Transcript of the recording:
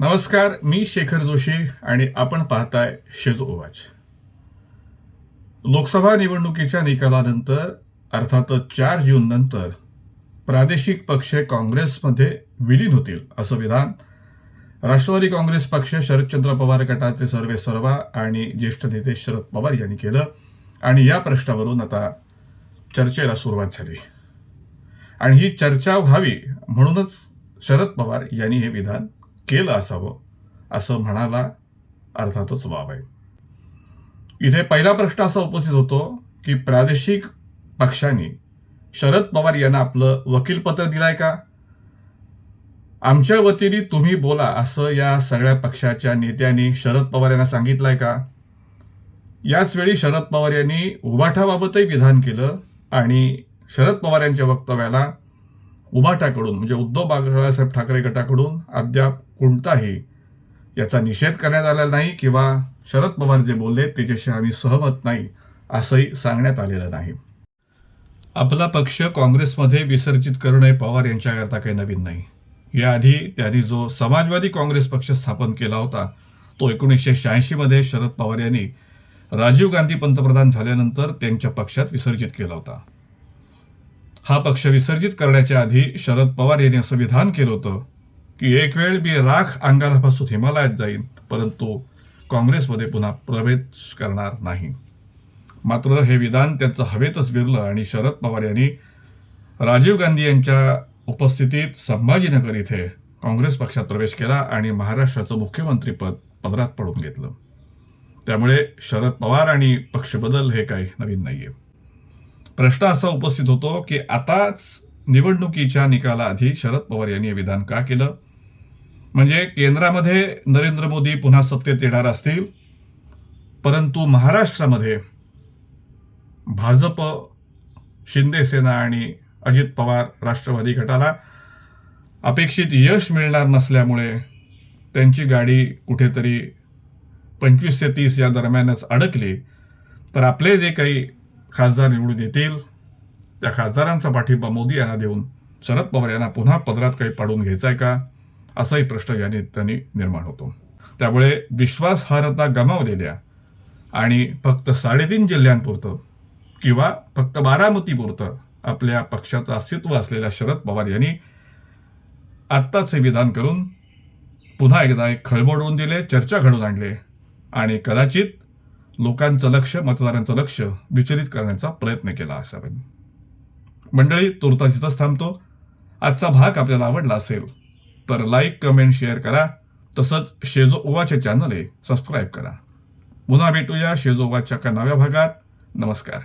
नमस्कार मी शेखर जोशी आणि आपण पाहताय शेजो ओवाच लोकसभा निवडणुकीच्या निकालानंतर अर्थातच चार जून नंतर प्रादेशिक पक्ष काँग्रेसमध्ये विलीन होतील असं विधान राष्ट्रवादी काँग्रेस पक्ष शरदचंद्र पवार गटाचे सर्वे सर्वा आणि ज्येष्ठ नेते शरद पवार यांनी केलं आणि या प्रश्नावरून आता चर्चेला सुरुवात झाली. आणि ही चर्चा व्हावी म्हणूनच शरद पवार यांनी हे विधान केलं असावं असं म्हणाला अर्थातच वाव आहे. इथे पहिला प्रश्न असा उपस्थित होतो की प्रादेशिक पक्षांनी शरद पवार यांना आपलं वकीलपत्र दिलाय का? आमच्या वतीने तुम्ही बोला असं या सगळ्या पक्षाच्या नेत्यांनी शरद पवार यांना सांगितलंय का? याच वेळी शरद पवार यांनी उभाठाबाबतही विधान केलं आणि शरद पवार यांच्या वक्तव्याला उभाटाकडून म्हणजे उद्धव बाळासाहेब ठाकरे गटाकडून अद्याप कोणताही याचा निषेध करण्यात आलेला नाही किंवा शरद पवार जे बोलले त्याच्याशी आम्ही सहमत नाही असंही सांगण्यात आलेलं नाही. आपला पक्ष काँग्रेसमध्ये विसर्जित करणे पवार यांच्याकरता काही नवीन नाही. याआधी त्यांनी जो समाजवादी काँग्रेस पक्ष स्थापन केला होता तो एकोणीसशे शहाऐंशीमध्ये शरद पवार यांनी राजीव गांधी पंतप्रधान झाल्यानंतर त्यांच्या पक्षात विसर्जित केला होता. हा पक्ष विसर्जित करण्याच्या आधी शरद पवार यांनी असं विधान केलं होतं की एक वेळ मी राख अंगालापासून हिमालयात जाईन परंतु काँग्रेसमध्ये पुन्हा प्रवेश करणार नाही. मात्र हे विधान त्यांचं हवेतच विरलं आणि शरद पवार यांनी राजीव गांधी यांच्या उपस्थितीत संभाजीनगर इथे काँग्रेस पक्षात प्रवेश केला आणि महाराष्ट्राचं मुख्यमंत्रीपद पदरात पडून घेतलं. त्यामुळे शरद पवार आणि पक्ष बदल हे काही नवीन नाही आहे प्रश्न असा उपस्थित होतो की आताच निवडणुकीच्या निकालाआधी शरद पवार यांनी हे विधान का केलं? म्हणजे केंद्रामध्ये नरेंद्र मोदी पुन्हा सत्तेत येणार असतील परंतु महाराष्ट्रामध्ये भाजप शिंदेसेना आणि अजित पवार राष्ट्रवादी गटाला अपेक्षित यश मिळणार नसल्यामुळे त्यांची गाडी कुठेतरी पंचवीस ते तीस या दरम्यानच अडकली. तर आपले जे काही खासदार निवडून येतील त्या खासदारांचा पाठिंबा मोदी यांना देऊन शरद पवार यांना पुन्हा पदरात काही पाडून घ्यायचा आहे का? असाही प्रश्न या त्यांनी निर्माण होतो. त्यामुळे विश्वासार्हता गमावलेल्या आणि फक्त साडेतीन जिल्ह्यांपुरतं किंवा फक्त बारामतीपुरतं आपल्या पक्षाचं अस्तित्व असलेल्या शरद पवार यांनी आत्ताच हे विधान करून पुन्हा एकदा एक खळबळवून दिले चर्चा घडवून आणले आणि कदाचित लोकांचं लक्ष मतदारांचं लक्ष विचलित करण्याचा प्रयत्न केला असावा मंडळी तुर्तास इथंच थांबतो. आजचा भाग आपल्याला आवडला असेल तर लाईक कमेंट शेअर करा. तसंच शेजोओवाचे चॅनल आहे सबस्क्राईब करा. पुन्हा भेटूया शेजोवाच्या नव्या भागात. नमस्कार.